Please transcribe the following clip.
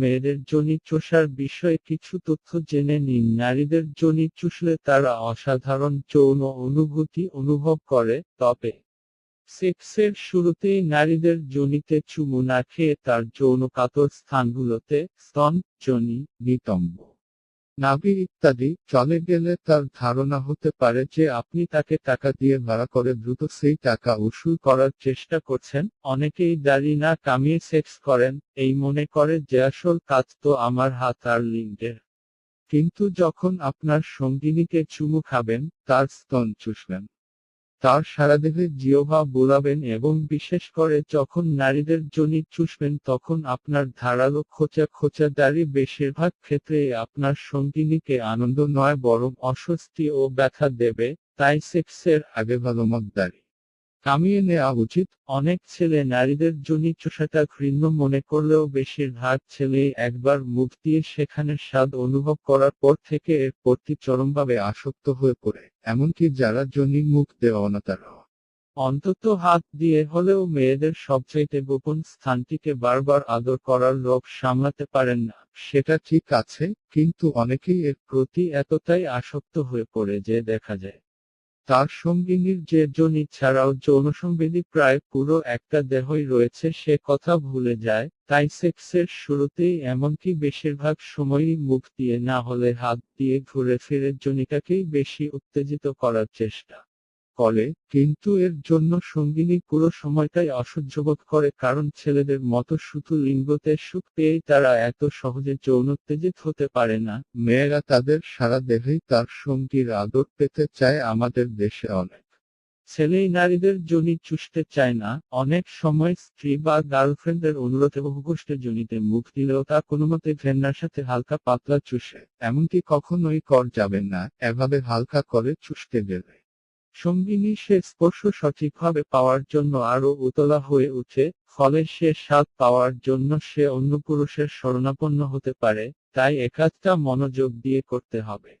মেয়েদের জনি চোষার বিষয়ে কিছু তথ্য জেনে নিন। নারীদের জনি চুষলে তারা অসাধারণ যৌন অনুভূতি অনুভব করে, তবে সেক্সের শুরুতেই নারীদের জনিতে চুমু না খেয়ে তার যৌন কাতর স্থানগুলোতে স্তন, জনি, নিতম্ব নাভি ইত্যাদি, চলে গেলে তার ধারণা হতে পারে যে আপনি তাকে টাকা দিয়ে ভাড়া করে দ্রুত সেই টাকা উসুল করার চেষ্টা করছেন। অনেকেই দাড়ি না কামিয়ে সেক্স করেন, এই মনে করে যে আসল কাজ তো আমার হাত আর লিঙ্গের। কিন্তু যখন আপনার সঙ্গিনীকে চুমু খাবেন, তার স্তন চুষবেন। তার সারাদেহে জিওভা বোলাবেন এবং বিশেষ করে যখন নারীদের জনি চুষবেন তখন আপনার ধারালো খোঁচা খোঁচা দাড়ি বেশিরভাগ ক্ষেত্রে আপনার সঙ্গিনীকে আনন্দ নয়, বরং অস্বস্তি ও ব্যথা দেবে, তাই সেক্সের আগে ভালো মত দাড়ি কামিয়ে নেওয়া উচিত। অনেক ছেলে নারীদের জনি চোষাটা ঘৃণ্য মনে করলেও বেশিরভাগ ছেলেই একবার মুখ দিয়ে সেখানে স্বাদ অনুভব করার পর থেকে এর প্রতি চরমভাবে আসক্ত হয়ে পড়ে, এমনকি যারা জনি মুখ দেওয়া অনাতার অন্তত হাত দিয়ে হলেও মেয়েদের সবচাইতে গোপন স্থানটিকে বারবার আদর করার লোভ সামলাতে পারেন না। সেটা ঠিক আছে, কিন্তু অনেকেই এর প্রতি এতটাই আসক্ত হয়ে পড়ে যে দেখা যায়। তার সঙ্গিনীর যে জনি ছাড়াও যৌনসংবেদী প্রায় পুরো একটা দেহই রয়েছে, সে কথা ভুলে যায়। তাই সেক্সের শুরুতেই এমনকি বেশিরভাগ সময়ই মুখ দিয়ে না হলে হাত দিয়ে ঘুরে ফিরে জনিটাকেই বেশি উত্তেজিত করার চেষ্টা। করে কিন্তু এর জন্য সঙ্গিনী পুরো সময়টাই অসহ্যবোধ করে কারণ ছেলেদের মতো শুধু লিঙ্গতে সুখ পেয়েই তারা এত সহজে যৌনোত্তেজিত হতে পারে না। মেয়েরা তাদের সারা দেহেই তার সঙ্গীর আদর পেতে চায় আমাদের দেশে অনেক। ছেলেই নারীদের জনি চুষতে চায় না। অনেক সময় স্ত্রী বা গার্লফ্রেন্ডের অনুরোধে বহুকষ্টে জনিতে মুখ দিলেও তা কোনোমতে ঘেন্নার সাথে হালকা পাতলা চুষে, এমনকি কখনোই কর যাবেন না। এভাবে হালকা করে চুষতে গেলে সঙ্গিনী সে স্পর্শ সঠিকভাবে পাওয়ার জন্য আরও উতলা হয়ে উঠে, ফলে সে স্বাদ পাওয়ার জন্য সে অন্য পুরুষের শরণাপন্ন হতে পারে, তাই একাজটা মনোযোগ দিয়ে করতে হবে।